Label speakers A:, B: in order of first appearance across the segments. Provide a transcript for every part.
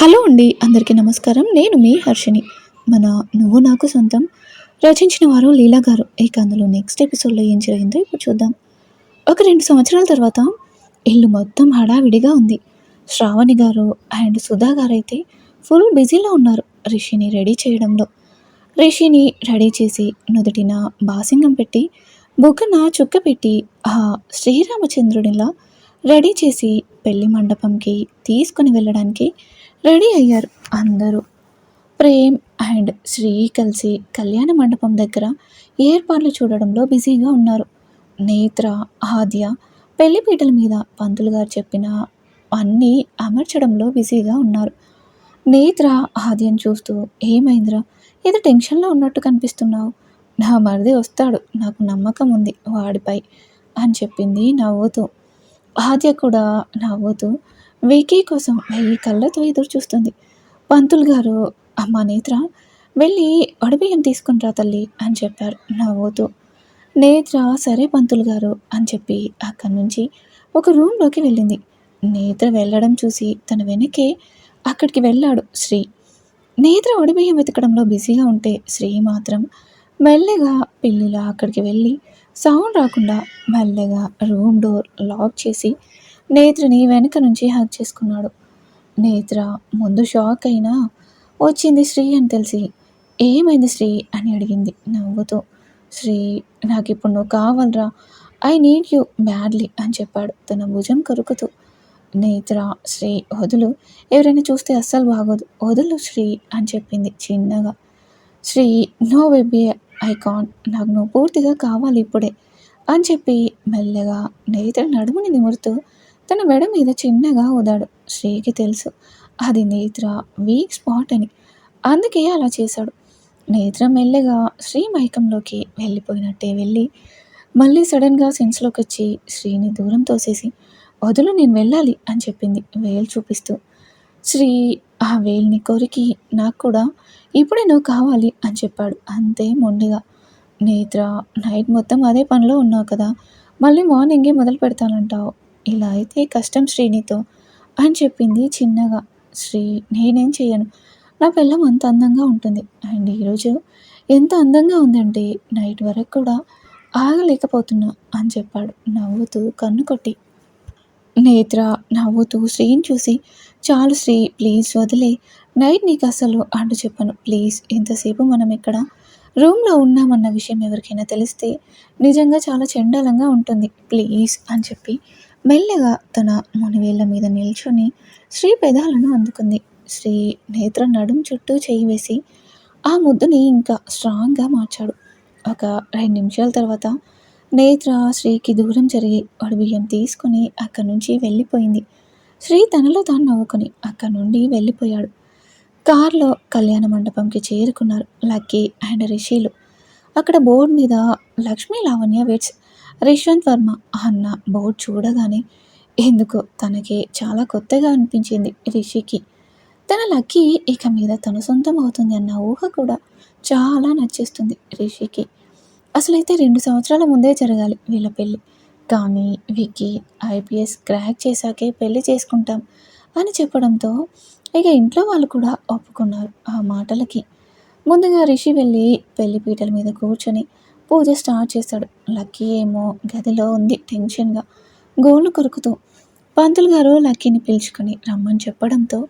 A: Hello అండి అందరికీ నమస్కారం. నేను మీ హర్షిని మన నువ్వు నాకు సొంతం రచించిన వారు లీలా గారు. ఇక అందులో నెక్స్ట్ ఎపిసోడ్లో ఏం జరిగిందో ఇప్పుడు చూద్దాం. ఒక రెండు సంవత్సరాల తర్వాత ఇల్లు మొత్తం హడావిడిగా ఉంది. శ్రావణి గారు అండ్ సుధా గారు అయితే ఫుల్ బిజీలో ఉన్నారు రిషిని రెడీ చేయడంలో. రిషిని రెడీ చేసి నుదుటిన బాసింగం పెట్టి బుగ్గన చుక్క పెట్టి ఆ శ్రీరామచంద్రునిలా రెడీ చేసి పెళ్ళి మండపంకి తీసుకుని వెళ్ళడానికి రెడీ అయ్యారు అందరూ. ప్రేమ్ అండ్ శ్రీ కలిసి కళ్యాణ మండపం దగ్గర ఏర్పాట్లు చూడడంలో బిజీగా ఉన్నారు. నేత్ర ఆద్య పెళ్ళిపీటల మీద పంతులు గారు చెప్పిన అన్నీ అమర్చడంలో బిజీగా ఉన్నారు. నేత్ర ఆద్యను చూస్తూ ఏమైందిరా? ఏదో టెన్షన్లో ఉన్నట్టు కనిపిస్తున్నావు. నా మరిది వస్తాడు. నాకు నమ్మకం ఉంది వాడిపై అని చెప్పింది నవ్వుతూ. ఆద్య కూడా నవ్వుతూ వికీ కోసం వెయ్యి కళ్ళతో ఎదురు చూస్తుంది. పంతులు గారు అమ్మ నేత్ర వెళ్ళి వడబియ్యం తీసుకునిరా తల్లి అని చెప్పారు నవ్వుతూ. నేత్ర సరే పంతులు గారు అని చెప్పి అక్కడి నుంచి ఒక రూమ్లోకి వెళ్ళింది. నేత్ర వెళ్ళడం చూసి తన వెనకే అక్కడికి వెళ్ళాడు శ్రీ. నేత్ర వడిబియ్యం వెతకడంలో బిజీగా ఉంటే శ్రీ మాత్రం మెల్లగా పిల్లిలా అక్కడికి వెళ్ళి సౌండ్ రాకుండా మెల్లగా రూమ్ డోర్ లాక్ చేసి నేత్రని వెనక నుంచి హ్యాక్ చేసుకున్నాడు. నేత్ర ముందు షాక్ అయినా వచ్చింది శ్రీ అని తెలిసి ఏమైంది శ్రీ? అని అడిగింది నవ్వుతూ. శ్రీ నాకు ఇప్పుడు నువ్వు కావాలరా ఐ నీడ్ యూ బ్యాడ్లీ అని చెప్పాడు తన భుజం కొరుకుతూ. నేత్ర శ్రీ వదులు ఎవరైనా చూస్తే అస్సలు బాగోదు వదులు శ్రీ అని చెప్పింది చిన్నగా. Sri no baby I can నాకు నువ్వు పూర్తిగా కావాలి ఇప్పుడే అని చెప్పి మెల్లగా నేత్ర నడుముని నిమురుతూ తన మెడ మీద చిన్నగా ఊదాడు. శ్రీకి తెలుసు. అది నేత్ర వీక్ స్పాట్ అని. అందుకే అలా చేశాడు. నేత్ర మెల్లగా శ్రీ మైకంలోకి వెళ్ళిపోయినట్టే వెళ్ళి మళ్ళీ సడన్గా సెన్స్లోకి వచ్చి శ్రీని దూరం తోసేసి వదులు నేను వెళ్ళాలి అని చెప్పింది వేలు చూపిస్తూ. శ్రీ ఆ వేల్ని కొరికి నాకు కూడా ఇప్పుడే నువ్వు కావాలి అని చెప్పాడు. అంతే మొండిగా. నేత్ర నైట్ మొత్తం అదే పనిలో ఉన్నావు కదా. మళ్ళీ మార్నింగే మొదలు పెడతానంటావు. ఇలా అయితే కష్టం శ్రీనితో అని చెప్పింది చిన్నగా. శ్రీ నేనేం చేయను నా పిల్లం అంత అందంగా ఉంటుంది. అండ్ ఈరోజు ఎంత అందంగా ఉందంటే నైట్ వరకు కూడా ఆగలేకపోతున్నా అని చెప్పాడు. నవ్వుతూ కన్ను కొట్టి. నేత్ర నవ్వుతూ శ్రీని చూసి చాలు శ్రీ ప్లీజ్ వదిలే. నైట్ నీకు అసలు అంటూ చెప్పను. ప్లీజ్ ఎంతసేపు మనం ఇక్కడ రూమ్లో ఉన్నామన్న విషయం ఎవరికైనా తెలిస్తే నిజంగా చాలా చండాలంగా ఉంటుంది. ప్లీజ్ అని చెప్పి మెల్లగా తన మునివేళ్ళ మీద నిల్చొని శ్రీ పెదాలను అందుకుంది. శ్రీ నేత్ర నడుం చుట్టూ చేయి వేసి ఆ ముద్దుని ఇంకా స్ట్రాంగ్గా మార్చాడు. ఒక రెండు నిమిషాల తర్వాత నేత్ర శ్రీకి దూరం జరిగి బియ్యం తీసుకుని అక్కడి నుంచి వెళ్ళిపోయింది. శ్రీ తనలో తాను నవ్వుకొని అక్కడి నుండి వెళ్ళిపోయాడు. కారులో కళ్యాణ మండపంకి చేరుకున్నారు లక్కీ అండ్ రిషిలు. అక్కడ బోర్డు మీద లక్ష్మీ లావణ్య వెట్స్ రిశ్వంత్ వర్మ అన్న బోర్డు చూడగానే ఎందుకో తనకి చాలా కొత్తగా అనిపించింది రిషికి. తన లక్కీ ఇక మీద తన సొంతం అవుతుంది అన్న ఊహ కూడా చాలా నచ్చేస్తుంది రిషికి. అసలైతే రెండు సంవత్సరాల ముందే జరగాలి వీళ్ళ పెళ్ళి. కానీ విక్కీ ఐపీఎస్ క్రాక్ చేశాకే పెళ్ళి చేసుకుంటాం అని చెప్పడంతో ఇక ఇంట్లో వాళ్ళు కూడా ఒప్పుకున్నారు ఆ మాటలకి. ముందుగా రిషి వెళ్ళి పెళ్ళి పీటల మీద కూర్చొని పూజ స్టార్ట్ చేశాడు. లక్కీ ఏమో గదిలో ఉంది టెన్షన్గా గోళ్ళు కొరుకుతూ. పంతులు గారు లక్కీని పిలుచుకొని రమ్మని చెప్పడంతో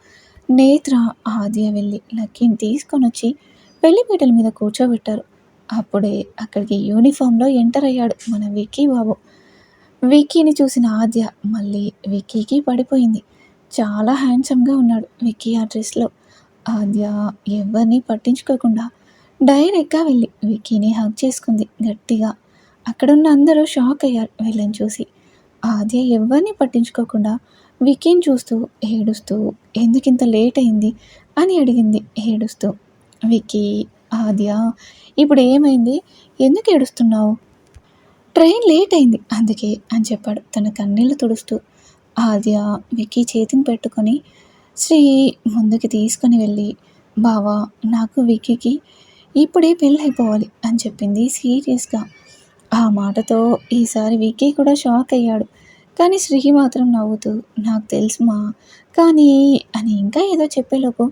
A: నేత్ర ఆద్య వెళ్ళి లక్కీని తీసుకొని వచ్చి పెళ్ళిపీటల మీద కూర్చోబెట్టారు. అప్పుడే అక్కడికి యూనిఫామ్లో ఎంటర్ అయ్యాడు మన విక్కీ బాబు. విక్కీని చూసిన ఆద్య మళ్ళీ విక్కీకి పడిపోయింది. చాలా హ్యాండ్సమ్గా ఉన్నాడు విక్కీ ఆ డ్రెస్లో. ఆద్య ఎవరిని పట్టించుకోకుండా డైరెక్ట్గా వెళ్ళి విక్కీని హగ్ చేసుకుంది గట్టిగా. అక్కడున్న అందరూ షాక్ అయ్యారు వీళ్ళని చూసి. ఆద్య ఎవరిని పట్టించుకోకుండా వికీని చూస్తూ ఏడుస్తూ ఎందుకింత లేట్ అయింది? అని అడిగింది ఏడుస్తూ. వికీ ఆద్య ఇప్పుడు ఏమైంది? ఎందుకు ఏడుస్తున్నావు? ట్రైన్ లేట్ అయింది అందుకే అని చెప్పాడు తన కన్నీళ్ళు తుడుస్తూ. ఆద్య విక్కీ చేతిని పెట్టుకొని శ్రీ ముందుకి తీసుకొని వెళ్ళి బావా నాకు వికీకి ఇప్పుడే పెళ్ళైపోవాలి అని చెప్పింది సీరియస్గా. ఆ మాటతో ఈసారి విక్కీ కూడా షాక్ అయ్యాడు. కానీ శ్రీ మాత్రం నవ్వుతూ నాకు తెలుసు మా కానీ అని ఇంకా ఏదో చెప్పేలోపు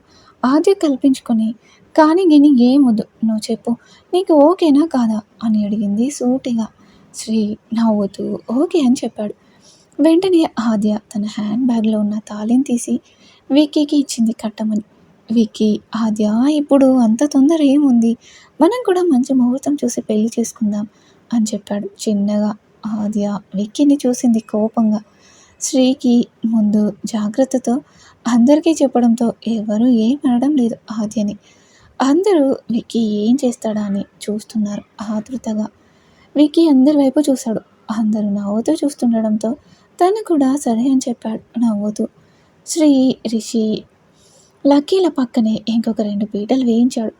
A: ఆద్య కల్పించుకొని కానీ గిని ఏమొద్దు నువ్వు చెప్పు నీకు ఓకేనా కాదా? అని అడిగింది సూటిగా. శ్రీ నవ్వుతూ ఓకే అని చెప్పాడు. వెంటనే ఆద్య తన హ్యాండ్ బ్యాగ్లో ఉన్న తాళిని తీసి విక్కీకి ఇచ్చింది కట్టమని. విక్కీ ఆద్య ఇప్పుడు అంత తొందర ఏముంది? మనం కూడా మంచి ముహూర్తం చూసి పెళ్ళి చేసుకుందాం అని చెప్పాడు చిన్నగా ఆద్య. విక్కీని చూసింది కోపంగా. శ్రీకి ముందు జాగ్రత్తతో అందరికీ చెప్పడంతో ఎవరు ఏమనడం లేదు ఆద్యని. అందరూ విక్కీ ఏం చేస్తాడా అని చూస్తున్నారు ఆతృతగా. విక్కీ అందరి వైపు చూశాడు. అందరూ నవ్వుతూ చూస్తుండడంతో తను కూడా సరే అని చెప్పాడు నవ్వుతూ. శ్రీ రిషి లక్కీల పక్కనే ఇంకొక రెండు పీటలు వేయించాడు.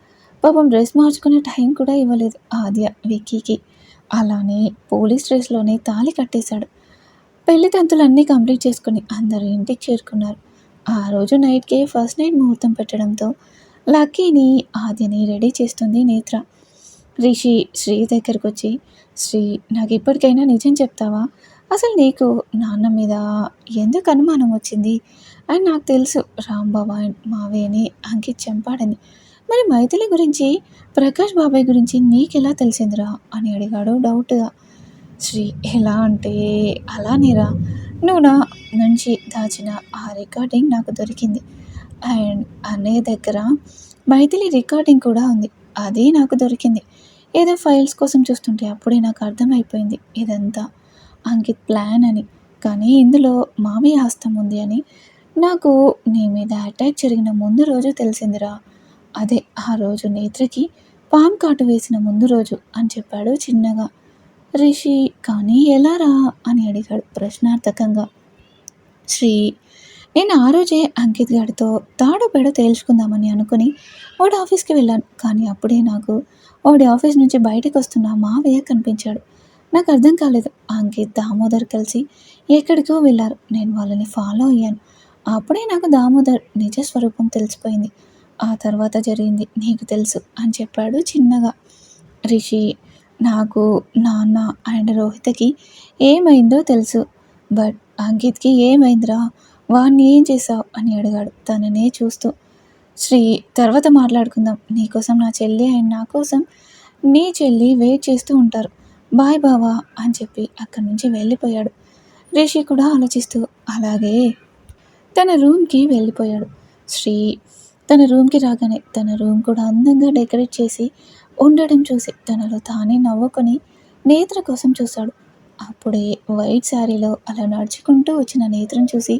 A: పాపం డ్రెస్ మార్చుకునే టైం కూడా ఇవ్వలేదు ఆద్య విక్కీకి. అలానే పోలీస్ డ్రెస్లోనే తాళి కట్టేశాడు. పెళ్ళి తంతులన్నీ కంప్లీట్ చేసుకుని అందరూ ఇంటికి చేరుకున్నారు. ఆ రోజు నైట్కే ఫస్ట్ నైట్ ముహూర్తం పెట్టడంతో లక్కీని ఆద్యని రెడీ చేస్తుంది నేత్ర. రిషి శ్రీ దగ్గరకు వచ్చి శ్రీ నాకు ఇప్పటికైనా నిజం చెప్తావా? అసలు నీకు నాన్న మీద ఎందుకు అనుమానం వచ్చింది? అని నాకు తెలుసు రాంబాబు మావయ్యని అంకిత్ చంపాడని. మరి మైథిలి గురించి ప్రకాష్ బాబాయ్ గురించి నీకెలా తెలిసిందిరా? అని అడిగాడు డౌట్గా శ్రీ ఎలా అంటే అలానేరా నువ్వు నా నుంచి దాచిన ఆ రికార్డింగ్ నాకు దొరికింది. అండ్ అన్నయ్య దగ్గర మైథిలి రికార్డింగ్ కూడా ఉంది. అది నాకు దొరికింది. ఏదో ఫైల్స్ కోసం చూస్తుంటే అప్పుడే నాకు అర్థమైపోయింది. ఇదంతా అంకిత్ ప్లాన్ అని. కానీ ఇందులో మావయ్య హస్తం ఉంది అని. నాకు నీ మీద అటాక్ జరిగిన ముందు రోజు తెలిసిందిరా. అదే ఆ రోజు నేత్రకి పామ్ కాటు వేసిన ముందు రోజు అని చెప్పాడు చిన్నగా. రిషి కానీ ఎలా రా అని అడిగాడు ప్రశ్నార్థకంగా. శ్రీ నేను ఆ రోజే అంకిత్ గారితో తాడు పెడ తేల్చుకుందామని అనుకుని వాడి ఆఫీస్కి వెళ్ళాను. కానీ అప్పుడే నాకు వాడి ఆఫీస్ నుంచి బయటకు వస్తున్న మావయ్య కనిపించాడు. నాకు అర్థం కాలేదు. అంకిత్ దామోదర్ కలిసి ఎక్కడికో వెళ్ళారు. నేను వాళ్ళని ఫాలో అయ్యాను. అప్పుడే నాకు దామోదర్ నిజ స్వరూపం తెలిసిపోయింది. ఆ తర్వాత జరిగింది. నీకు తెలుసు అని చెప్పాడు చిన్నగా. రిషి నాకు నాన్న అండ్ రోహితకి ఏమైందో తెలుసు. బట్ అంకిత్కి ఏమైందిరా? వాడిని ఏం చేసావు అని అడిగాడు. తననే చూస్తూ శ్రీ తర్వాత మాట్లాడుకుందాం. నీకోసం నా చెల్లి అండ్ నా కోసం నీ చెల్లి వెయిట్ చేస్తూ ఉంటారు. బాయ్ బావా అని చెప్పి అక్కడి నుంచి వెళ్ళిపోయాడు. రిషి కూడా ఆలోచిస్తూ అలాగే. తన రూమ్కి వెళ్ళిపోయాడు. శ్రీ తన రూమ్కి రాగానే తన రూమ్ కూడా అందంగా డెకరేట్ చేసి ఉండడం చూసి తనలో తానే నవ్వుకొని నేత్ర కోసం చూశాడు. అప్పుడే వైట్ శారీలో అలా నడుచుకుంటూ వచ్చిన నేత్రం చూసి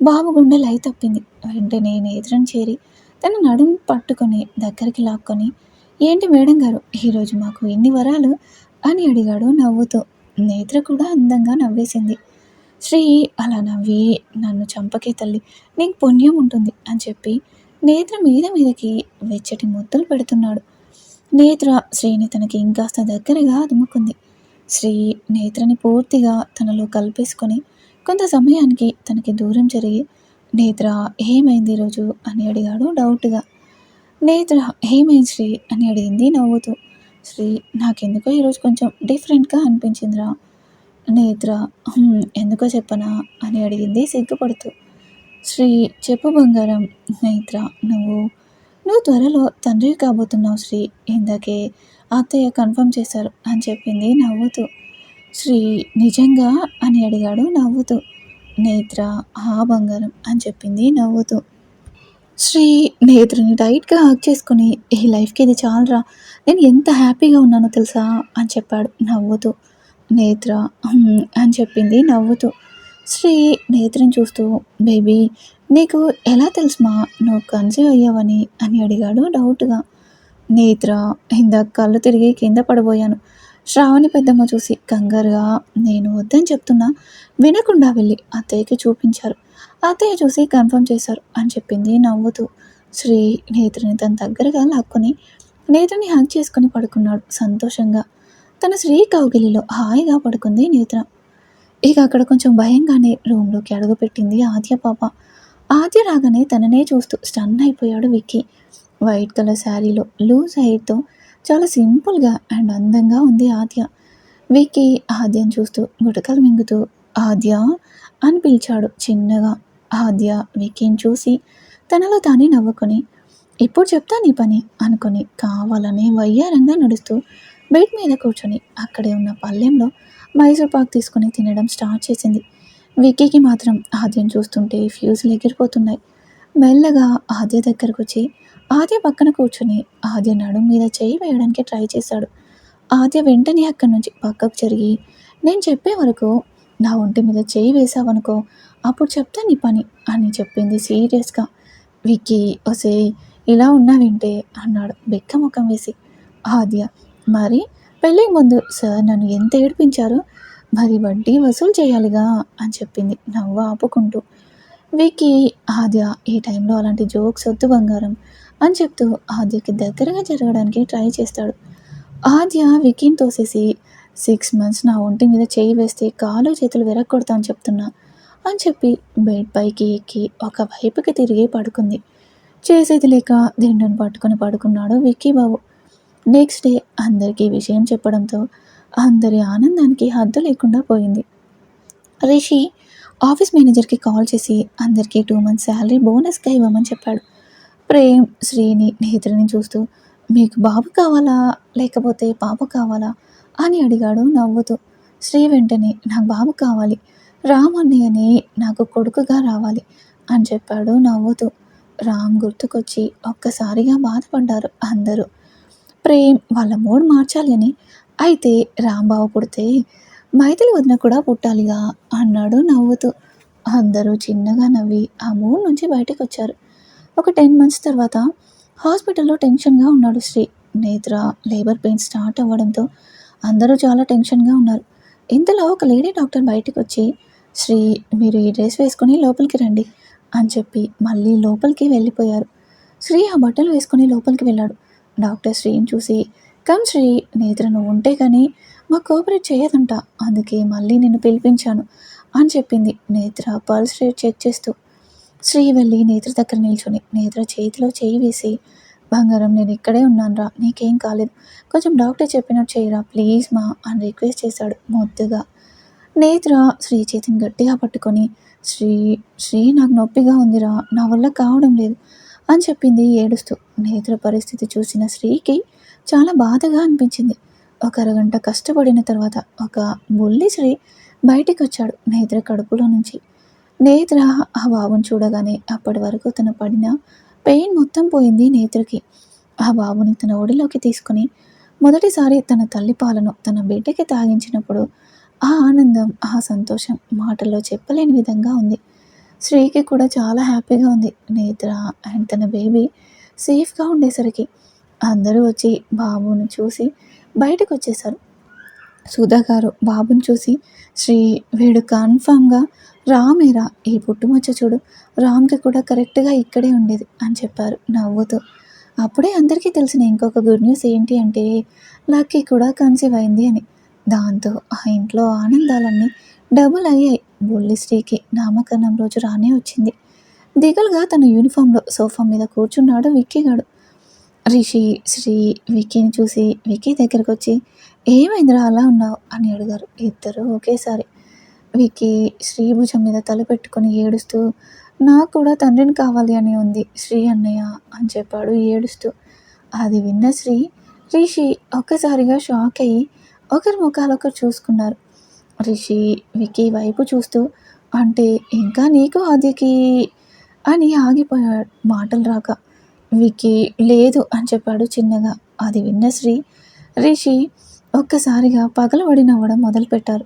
A: బాబు గుండె లై తప్పింది. వెంటనే నేత్రం చేరి తన నడుము పట్టుకొని దగ్గరికి లాక్కొని ఏంటి మేడం గారు ఈరోజు మాకు ఎన్ని వరాలు అని అడిగాడు నవ్వుతూ. నేత్ర కూడా అందంగా నవ్వేసింది. శ్రీ అలా నవ్వి నన్ను చంపకే తల్లి నీకు పుణ్యం ఉంటుంది అని చెప్పి నేత్ర మీద మీదకి వెచ్చటి ముద్దలు పెడుతున్నాడు. నేత్ర శ్రీని తనకి ఇంకాస్త దగ్గరగా అదుముకుంది. శ్రీ నేత్రని పూర్తిగా తనలో కలిపేసుకొని కొంత సమయానికి తనకి దూరం జరిగి నేత్ర ఏమైంది ఈరోజు? అని అడిగాడు డౌట్గా. నేత్ర ఏమైంది శ్రీ? అని అడిగింది నవ్వుతూ. శ్రీ నాకెందుకో ఈరోజు కొంచెం డిఫరెంట్గా అనిపించిందిరా. నేత్ర ఎందుకో చెప్పనా అని అడిగింది సిగ్గుపడుతూ. శ్రీ చెప్పు బంగారం నేత్ర నువ్వు నువ్వు త్వరలో తండ్రి కాబోతున్నావు శ్రీ ఇందాకే అత్తయ్య కన్ఫర్మ్ చేశారు అని చెప్పింది నవ్వుతూ. శ్రీ నిజంగా అని అడిగాడు నవ్వుతూ. నేత్ర ఆ బంగారం అని చెప్పింది నవ్వుతూ. శ్రీ నేత్రుని టైట్గా హాక్ చేసుకుని ఈ లైఫ్కి ఇది చాలరా నేను ఎంత హ్యాపీగా ఉన్నానో తెలుసా? అని చెప్పాడు నవ్వుతూ. నేత్ర అని చెప్పింది నవ్వుతూ. శ్రీ నేత్రం చూస్తూ బేబీ నీకు ఎలా తెలుసుమా? నువ్వు కన్సీవ్ అయ్యావని? అని అడిగాడు డౌట్గా. నేత్ర ఇందాక కళ్ళు తిరిగి కింద పడబోయాను శ్రావణి పెద్దమ్మ చూసి కంగారుగా నేను వద్దని చెప్తున్నా వినకుండా వెళ్ళి అత్తయ్యకి చూపించారు. అత్తయ్య చూసి కన్ఫర్మ్ చేశారు అని చెప్పింది నవ్వుతూ. శ్రీ నేత్రని తన దగ్గరగా లాక్కొని నేత్రని హక్ చేసుకుని పడుకున్నాడు సంతోషంగా. తన శ్రీ కౌగిలిలో హాయిగా పడుకుంది నేత్ర. ఇక అక్కడ కొంచెం భయంగానే రూమ్లోకి అడుగుపెట్టింది ఆద్య పాప. ఆద్య రాగానే తననే చూస్తూ స్టన్ అయిపోయాడు విక్కీ. వైట్ కలర్ శారీలో లూజ్ హెయిర్తో చాలా సింపుల్గా అండ్ అందంగా ఉంది ఆద్య. విక్కీ ఆద్యను చూస్తూ గుటకలు మింగుతూ ఆద్య అని పిలిచాడు చిన్నగా. ఆద్య వికీని చూసి తనలో తానే నవ్వుకొని ఇప్పుడు చెప్తా నీ పని? అనుకొని కావాలని వయ్యారంగా నడుస్తూ బెడ్ మీద కూర్చొని అక్కడే ఉన్న పల్లెంలో మైసూర్ పాక్ తీసుకొని తినడం స్టార్ట్ చేసింది. విక్కీకి మాత్రం ఆద్యం చూస్తుంటే ఫ్యూజులు ఎగిరిపోతున్నాయి. మెల్లగా ఆద్య దగ్గరకు వచ్చి ఆద్య పక్కన కూర్చొని ఆద్య నడుం మీద చేయి వేయడానికి ట్రై చేశాడు. ఆద్య వెంటనే అక్కడి నుంచి పక్కకు జరిగి నేను చెప్పే వరకు నా ఒంటి మీద చేయి వేసావనుకో అప్పుడు చెప్తా నీ పని అని చెప్పింది సీరియస్గా. విక్కీ ఒసే ఇలా ఉన్నావింటే అన్నాడు బెక్క ముఖం వేసి. ఆద్య మరి పెళ్ళికి ముందు సార్ నన్ను ఎంత ఏడిపించారు? మరి వడ్డీ వసూలు చేయాలిగా అని చెప్పింది నవ్వు ఆపుకుంటూ. విక్కీ ఆద్య ఈ టైంలో అలాంటి జోక్స్ వద్దు బంగారం అని చెప్తూ ఆద్యకి దగ్గరగా జరగడానికి ట్రై చేస్తాడు. ఆద్య వికిని తోసేసి సిక్స్ మంత్స్ నా ఒంటి మీద చేయి వేస్తే కాలు చేతులు విరగొడతా అని చెప్తున్నా అని చెప్పి బెడ్ పైకి ఎక్కి ఒక వైపుకి తిరిగి పడుకుంది. చేసేది లేక దిండును పట్టుకొని పడుకున్నాడు విక్కీ బాబు నెక్స్ట్ డే అందరికీ విషయం చెప్పడంతో అందరి ఆనందానికి హద్దు లేకుండా పోయింది. రిషి ఆఫీస్ మేనేజర్కి కాల్ చేసి అందరికీ టూ మంత్స్ శాలరీ బోనస్గా ఇవ్వమని చెప్పాడు. ప్రేమ్ శ్రీని నేత్రని చూస్తూ మీకు బాబు కావాలా? లేకపోతే పాప కావాలా? అని అడిగాడు నవ్వుతూ. శ్రీ వెంటనే నాకు బాబు కావాలి. రామన్నయ్యని నాకు కొడుకుగా రావాలి అని చెప్పాడు నవ్వుతూ. రామ్ గుర్తుకొచ్చి ఒక్కసారిగా బాధపడ్డారు అందరూ. ప్రేమ్ వాళ్ళ మూడ్ మార్చాలి అని. అయితే రాంబాబు పుడితే మైథిలి వదిన కూడా పుట్టాలిగా అన్నాడు నవ్వుతూ. అందరూ చిన్నగా నవ్వి ఆ మూడ్ నుంచి బయటకు వచ్చారు ఒక టెన్ మంత్స్ తర్వాత హాస్పిటల్లో టెన్షన్గా ఉన్నాడు శ్రీ. నేత్ర లేబర్ పెయిన్ స్టార్ట్ అవ్వడంతో అందరూ చాలా టెన్షన్గా ఉన్నారు. ఇంతలో ఒక లేడీ డాక్టర్ బయటకు వచ్చి శ్రీ మీరు ఈ డ్రెస్ వేసుకొని లోపలికి రండి అని చెప్పి మళ్ళీ లోపలికి వెళ్ళిపోయారు. శ్రీ ఆ బట్టలు వేసుకొని లోపలికి వెళ్ళాడు. డాక్టర్ శ్రీని చూసి కమ్ శ్రీ నేత్ర నువ్వు ఉంటే కానీ మా కోఆపరేట్ చేయదంట అందుకే మళ్ళీ నిన్ను పిలిపించాను అని చెప్పింది నేత్ర పల్స్ రేట్ చెక్ చేస్తూ. శ్రీ వెళ్ళి నేత్ర దగ్గర నిల్చొని నేత్ర చేతిలో చేయి వేసి బంగారం నేను ఇక్కడే ఉన్నాను రా నీకేం కాలేదు. కొంచెం డాక్టర్ చెప్పినట్టు చేయరా ప్లీజ్ మా అని రిక్వెస్ట్ చేశాడు ముద్దుగా. నేత్ర శ్రీ చేతిని గట్టిగా పట్టుకొని శ్రీ శ్రీ నాకు నొప్పిగా ఉందిరా నా వల్ల కావడం లేదు అని చెప్పింది ఏడుస్తూ. నేత్ర పరిస్థితి చూసిన శ్రీకి చాలా బాధగా అనిపించింది. ఒక అరగంట కష్టపడిన తర్వాత ఒక బుల్లి శ్రీ బయటికి వచ్చాడు నేత్ర కడుపులో నుంచి. నేత్ర ఆ బాబుని చూడగానే అప్పటి వరకు తను పడిన పెయిన్ మొత్తం పోయింది నేత్రకి. ఆ బాబుని తన ఒడిలోకి తీసుకుని మొదటిసారి తన తల్లి పాలను తన బిడ్డకి తాగించినప్పుడు ఆ ఆనందం ఆ సంతోషం మాటల్లో చెప్పలేని విధంగా ఉంది. శ్రీకి కూడా చాలా హ్యాపీగా ఉంది. నేత్ర అండ్ తన బేబీ సేఫ్గా ఉండేసరికి అందరూ వచ్చి బాబుని చూసి బయటకు వచ్చేసారు సుధా గారు బాబుని చూసి శ్రీ వీడు కన్ఫామ్గా రామేరా ఈ పుట్టుమచ్చ చూడు రామ్కి కూడా కరెక్ట్గా ఇక్కడే ఉండేది అని చెప్పారు నవ్వుతూ. అప్పుడే అందరికీ తెలిసిన ఇంకొక గుడ్ న్యూస్ ఏంటి అంటే లక్కీ కూడా కన్సీవ్ అయింది అని. దాంతో ఆ ఇంట్లో ఆనందాలన్నీ డబుల్ అయ్యాయి. బుల్లి శ్రీకి నామకరణం రోజు రానే వచ్చింది. దిగులుగా తన యూనిఫామ్లో సోఫా మీద కూర్చున్నాడు విక్కీగాడు రిషి శ్రీ విక్కీని చూసి విక్కీ దగ్గరకు వచ్చి ఏమైందిరా అలా ఉన్నావు? అని అడిగారు ఇద్దరు ఒకేసారి. వికి శ్రీభుజం మీద తల పెట్టుకొని ఏడుస్తూ నాకు కూడా తండ్రిని కావాలి అని ఉంది శ్రీ అన్నయ్య అని చెప్పాడు ఏడుస్తూ. అది విన్న శ్రీ రిషి ఒక్కసారిగా షాక్ అయ్యి ఒకరి ముఖాలొకరు చూసుకున్నారు. రిషి వికి వైపు చూస్తూ అంటే ఇంకా నీకు అదికి అని ఆగిపోయాడు మాటలు రాక. వికి లేదు అని చెప్పాడు చిన్నగా. అది విన్న శ్రీ రిషి ఒక్కసారిగా పగలబడి నవ్వడం మొదలుపెట్టారు.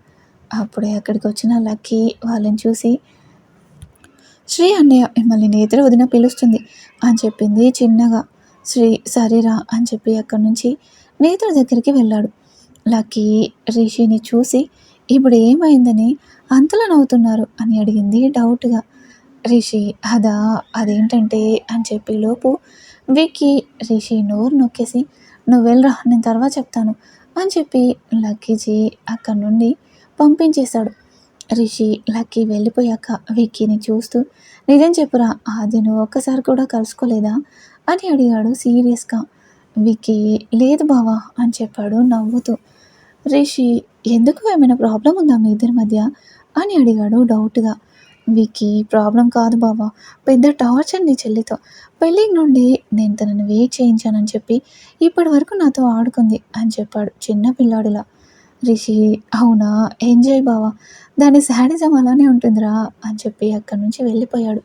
A: అప్పుడే అక్కడికి వచ్చిన లక్కీ వాళ్ళని చూసి శ్రీ అన్నయ్య మిమ్మల్ని నేత్ర వదిన పిలుస్తుంది అని చెప్పింది చిన్నగా. శ్రీ సరేరా అని చెప్పి అక్కడి నుంచి నేత్ర దగ్గరికి వెళ్ళాడు. లక్కీ రిషిని చూసి ఇప్పుడు ఏమైందని అంతలా నవ్వుతున్నారు? అని అడిగింది డౌట్గా. రిషి అదా అదేంటంటే అని చెప్పి లోపు విక్కీ రిషి నోరు నొక్కేసి నువ్వు వెళ్ళరా నేను తర్వాత చెప్తాను అని చెప్పి లక్కీజీ అక్కడి నుండి పంపించేశాడు. రిషి లక్కీ వెళ్ళిపోయాక విక్కీని చూస్తూ నిజం చెప్పురా ఆది నువ్వు ఒక్కసారి కూడా కలుసుకోలేదా? అని అడిగాడు సీరియస్గా. విక్కీ లేదు బావా అని చెప్పాడు నవ్వుతూ. రిషి ఎందుకు ఏమైనా ప్రాబ్లం ఉందా మీ ఇద్దరి మధ్య? అని అడిగాడు డౌట్గా. వికీ ప్రాబ్లం కాదు బావా. పెద్ద టార్చర్ నీ చెల్లితో. పెళ్ళి నుండి నేను తనని వెయిట్ చేయించానని చెప్పి ఇప్పటి వరకు నాతో ఆడుకుంది అని చెప్పాడు చిన్న పిల్లాడులా. రిషి అవునా? ఎంజాయ్ బావా. దాని శాడిజం అలానే ఉంటుందిరా అని చెప్పి అక్కడి నుంచి వెళ్ళిపోయాడు.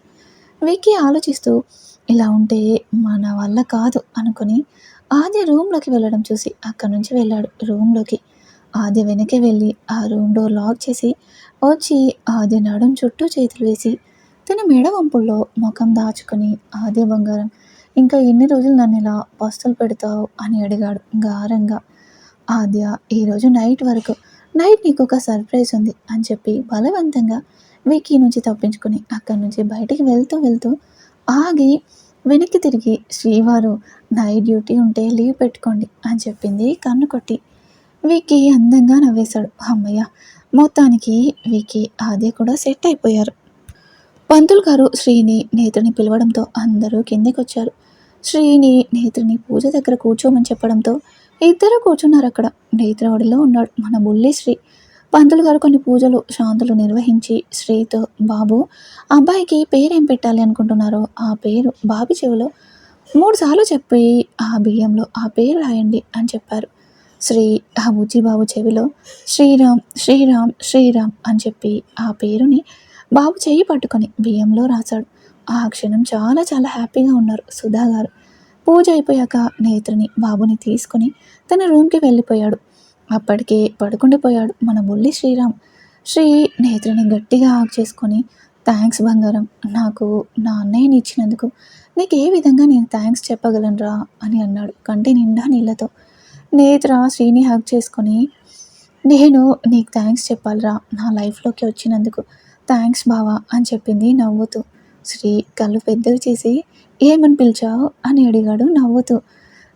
A: వికీ ఆలోచిస్తూ ఇలా ఉంటే మన వల్ల కాదు అనుకుని ఆది రూమ్లోకి వెళ్ళడం చూసి అక్కడి నుంచి వెళ్ళాడు రూమ్లోకి. ఆది వెనకే వెళ్ళి ఆ రూమ్ డోర్ లాక్ చేసి వచ్చి ఆది నడుం చుట్టూ చేతులు వేసి తన మెడ వంపుల్లో ముఖం దాచుకుని ఆద్య బంగారం ఇంకా ఎన్ని రోజులు నన్ను ఇలా పస్తులు పెడతావు? అని అడిగాడు గారంగా. ఆద్య ఈరోజు నైట్ వరకు నైట్ నీకు ఒక సర్ప్రైజ్ ఉంది అని చెప్పి బలవంతంగా వికీ నుంచి తప్పించుకుని అక్కడి నుంచి బయటికి వెళ్తూ వెళ్తూ ఆగి వెనక్కి తిరిగి శ్రీవారు నైట్ డ్యూటీ ఉంటే లీవ్ పెట్టుకోండి అని చెప్పింది కన్ను కొట్టి. వికీ అందంగా నవ్వేశాడు. అమ్మయ్య మొత్తానికి విక్కీ ఆది కూడా సెట్ అయిపోయారు. పంతులు గారు శ్రీని నేత్రిని పిలవడంతో అందరూ కిందకి వచ్చారు శ్రీని నేత్రిని పూజ దగ్గర కూర్చోమని చెప్పడంతో ఇద్దరు కూర్చున్నారు అక్కడ. నేత్రవాడిలో ఉన్నాడు మన బుల్లి శ్రీ. పంతులు గారు కొన్ని పూజలు శాంతులు నిర్వహించి శ్రీతో బాబు అబ్బాయికి పేరేం పెట్టాలి అనుకుంటున్నారో ఆ పేరు బాబి చెవిలో మూడుసార్లు చెప్పి ఆ బియ్యంలో ఆ పేరు రాయండి అని చెప్పారు. శ్రీ ఆ బుజ్జిబాబు చెవిలో శ్రీరామ్ శ్రీరామ్ శ్రీరామ్ అని చెప్పి ఆ పేరుని బాబు చెయ్యి పట్టుకొని బియ్యంలో రాశాడు. ఆ క్షణం చాలా చాలా హ్యాపీగా ఉన్నారు సుధా గారు. పూజ అయిపోయాక నేత్రని బాబుని తీసుకొని తన రూమ్కి వెళ్ళిపోయాడు. అప్పటికే పడుకుండిపోయాడు మన బుల్లి శ్రీరామ్. శ్రీ నేత్రని గట్టిగా ఆగ్ చేసుకొని థ్యాంక్స్ బంగారం నాకు నా అన్నయ్యని ఇచ్చినందుకు నీకు ఏ విధంగా నేను థ్యాంక్స్ చెప్పగలనురా అని అన్నాడు కంటి నిండా నీళ్ళతో. నేత్ర శ్రీని హగ్ చేసుకొని నేను నీకు థ్యాంక్స్ చెప్పాలిరా నా లైఫ్లోకి వచ్చినందుకు. థ్యాంక్స్ బావా అని చెప్పింది నవ్వుతూ. శ్రీ కళ్ళు పెద్దవి చేసి ఏమని పిలిచావు? అని అడిగాడు నవ్వుతూ.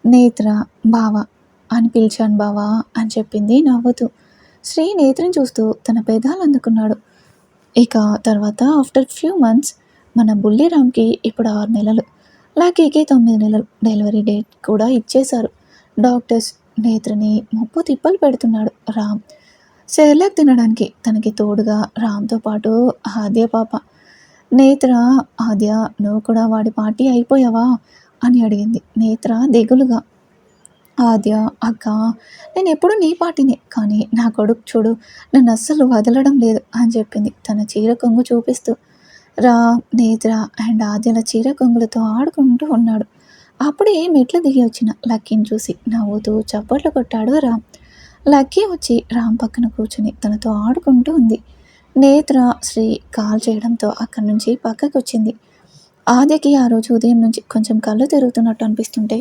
A: నేత్ర బావా అని పిలిచాను బావా అని చెప్పింది నవ్వుతూ. శ్రీ నేత్రని చూస్తూ తన పెదాలు అందుకున్నాడు. ఇక తర్వాత ఆఫ్టర్ ఫ్యూ మంత్స్ మన బుల్లిరామ్కి ఇప్పుడు ఆరు నెలలు. లాకీకి తొమ్మిది నెలలు. డెలివరీ డేట్ కూడా ఇచ్చేశారు. డాక్టర్స్ నేత్రని ముప్పు తిప్పలు పెడుతున్నాడు రామ్. సెర్లాక్ తినడానికి తనకి తోడుగా రామ్తో పాటు ఆద్య పాప. నేత్ర ఆద్య నువ్వు కూడా వాడి పార్టీ అయిపోయావా? అని అడిగింది. నేత్ర దిగులుగా. ఆద్య అక్క నేను ఎప్పుడు నీ పార్టీనే కానీ నా కొడుకు చూడు నన్ను అస్సలు వదలడం లేదు అని చెప్పింది. తన చీర కొంగు చూపిస్తూ. రా నేత్ర అండ్ ఆద్యల చీర కొంగులతో ఆడుకుంటూ ఉన్నాడు. అప్పుడే మెట్లు దిగి వచ్చిన లక్కీని చూసి నవ్వుతూ చప్పట్లు కొట్టాడు రామ్. లక్కీ వచ్చి రామ్ పక్కన కూర్చుని తనతో ఆడుకుంటూ ఉంది. నేత్ర శ్రీ కాల్ చేయడంతో అక్కడి నుంచి పక్కకు వచ్చింది. ఆద్యకి ఆ రోజు ఉదయం నుంచి కొంచెం కళ్ళు తిరుగుతున్నట్టు అనిపిస్తుంటే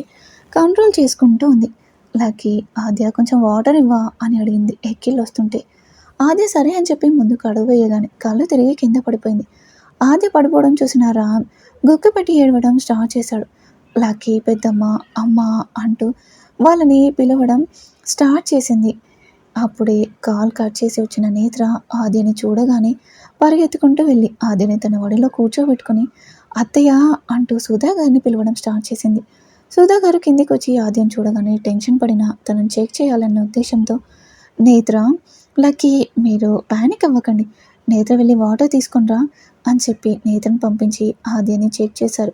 A: కంట్రోల్ చేసుకుంటూ ఉంది. లక్కీ ఆద్య కొంచెం వాటర్ ఇవ్వా అని అడిగింది. ఎక్కిళ్ళు వస్తుంటే ఆద్య సరే అని చెప్పి ముందు కడుగు వేయగానే కళ్ళు తిరిగి కింద పడిపోయింది. ఆద్య పడిపోవడం చూసిన రామ్ గుక్క పెట్టి ఏడవడం స్టార్ట్ చేశాడు. లక్కీ పెద్దమ్మ అమ్మ అంటూ వాళ్ళని పిలవడం స్టార్ట్ చేసింది. అప్పుడే కాల్ కట్ చేసి వచ్చిన నేత్ర ఆదిని చూడగానే పరిగెత్తుకుంటూ వెళ్ళి ఆద్యని తన ఒడిలో కూర్చోబెట్టుకుని అత్తయ్య అంటూ సుధా గారిని పిలవడం స్టార్ట్ చేసింది. సుధా గారు కిందికి వచ్చి ఆద్యని చూడగానే టెన్షన్ పడిన తనను చెక్ చేయాలన్న ఉద్దేశంతో నేత్ర లక్కీ మీరు ప్యానిక్ అవ్వకండి. నేత్ర వెళ్ళి వాటర్ తీసుకునిరా అని చెప్పి నేత్రను పంపించి ఆదిని చెక్ చేశారు.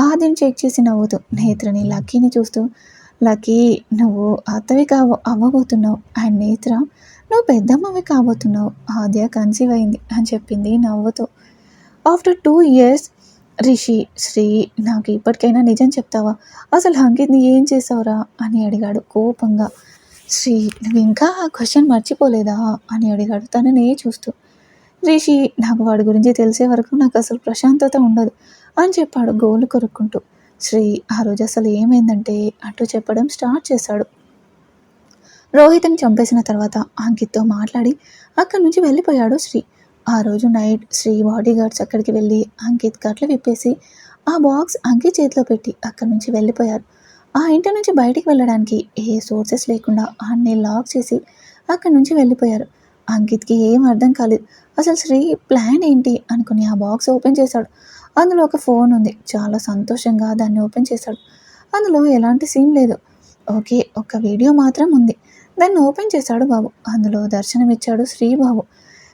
A: ఆద్యని చెక్ చేసి నవ్వుతూ నేత్రని లక్కీని చూస్తూ లక్కీ నువ్వు అత్తవి కావ అవ్వబోతున్నావు. అండ్ నేత్ర నువ్వు పెద్దమ్మవి కాబోతున్నావు. ఆద్య కన్సీవ్ అయింది అని చెప్పింది నవ్వుతూ. After two years Rishi Sri నాకు ఇప్పటికైనా నిజం చెప్తావా? అసలు అంకిత్ని ఏం చేసావురా? అని అడిగాడు కోపంగా. శ్రీ నువ్వు ఇంకా ఆ క్వశ్చన్ మర్చిపోలేదా? అని అడిగాడు తననే చూస్తూ. రిషి నాకు వాడి గురించి తెలిసే వరకు నాకు అసలు ప్రశాంతత ఉండదు. అని చెప్పాడు గోలు కొరుక్కుంటూ. శ్రీ ఆ రోజు అసలు ఏమైందంటే అటు చెప్పడం స్టార్ట్ చేశాడు. రోహిత్ని చంపేసిన తర్వాత అంకిత్తో మాట్లాడి అక్కడి నుంచి వెళ్ళిపోయాడు శ్రీ. ఆ రోజు నైట్ శ్రీ బాడీ గార్డ్స్ అక్కడికి వెళ్ళి అంకిత్ కట్లు విప్పేసి ఆ బాక్స్ అంకిత్ చేతిలో పెట్టి అక్కడి నుంచి వెళ్ళిపోయారు. ఆ ఇంటి నుంచి బయటికి వెళ్ళడానికి ఏ సోర్సెస్ లేకుండా అన్ని లాక్ చేసి అక్కడి నుంచి వెళ్ళిపోయారు. అంకిత్కి ఏం అర్థం కాలేదు. అసలు శ్రీ ప్లాన్ ఏంటి అనుకుని ఆ బాక్స్ ఓపెన్ చేశాడు. అందులో ఒక ఫోన్ ఉంది. చాలా సంతోషంగా దాన్ని ఓపెన్ చేశాడు. అందులో ఎలాంటి సీన్ లేదు. ఓకే ఒక వీడియో మాత్రం ఉంది. దాన్ని ఓపెన్ చేశాడు బాబు. అందులో దర్శనం ఇచ్చాడు శ్రీబాబు.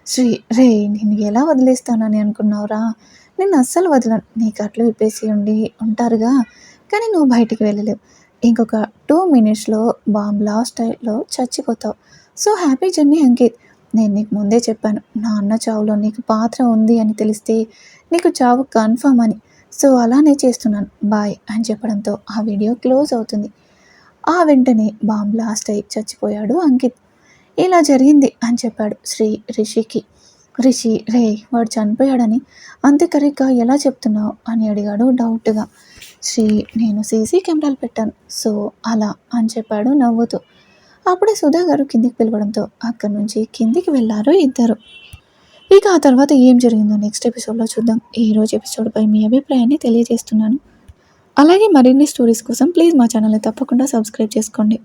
A: శ్రీ రే నేను ఎలా వదిలేస్తానని అనుకున్నావురా? నేను అస్సలు వదలను. నీకు అట్లు విప్పేసి ఉండి ఉంటారుగా. కానీ నువ్వు బయటికి వెళ్ళలేవు. ఇంకొక టూ మినిట్స్లో బాంబ్ లాస్ట్ టైంలో చచ్చిపోతావు. So happy journey Ankit. నేను నీకు ముందే చెప్పాను. నా అన్న చావులో నీకు పాత్ర ఉంది అని తెలిస్తే నీకు చావు కన్ఫర్మ్ అని. సో అలానే చేస్తున్నాను. బాయ్ అని చెప్పడంతో ఆ వీడియో క్లోజ్ అవుతుంది. ఆ వెంటనే బాంబ్ బ్లాస్ట్ అయి చచ్చిపోయాడు అంకిత్. ఇలా జరిగింది అని చెప్పాడు శ్రీ రిషికి. రిషి రే వాడు చనిపోయాడని అంతే కరెక్ట్గా ఎలా చెప్తున్నావు అని అడిగాడు డౌట్గా. శ్రీ నేను సీసీ కెమెరాలు పెట్టాను. సో అలా అని చెప్పాడు నవ్వుతూ. అప్పుడే సుధా గారు కిందికి పిలవడంతో అక్కడి నుంచి కిందికి వెళ్ళారు ఇద్దరు. ఇక ఆ తర్వాత ఏం జరిగిందో నెక్స్ట్ ఎపిసోడ్లో చూద్దాం. ఈ రోజు ఎపిసోడ్పై మీ అభిప్రాయాన్ని తెలియజేస్తున్నాను. అలాగే మరిన్ని స్టోరీస్ కోసం ప్లీజ్ మా ఛానల్ని తప్పకుండా సబ్స్క్రైబ్ చేసుకోండి.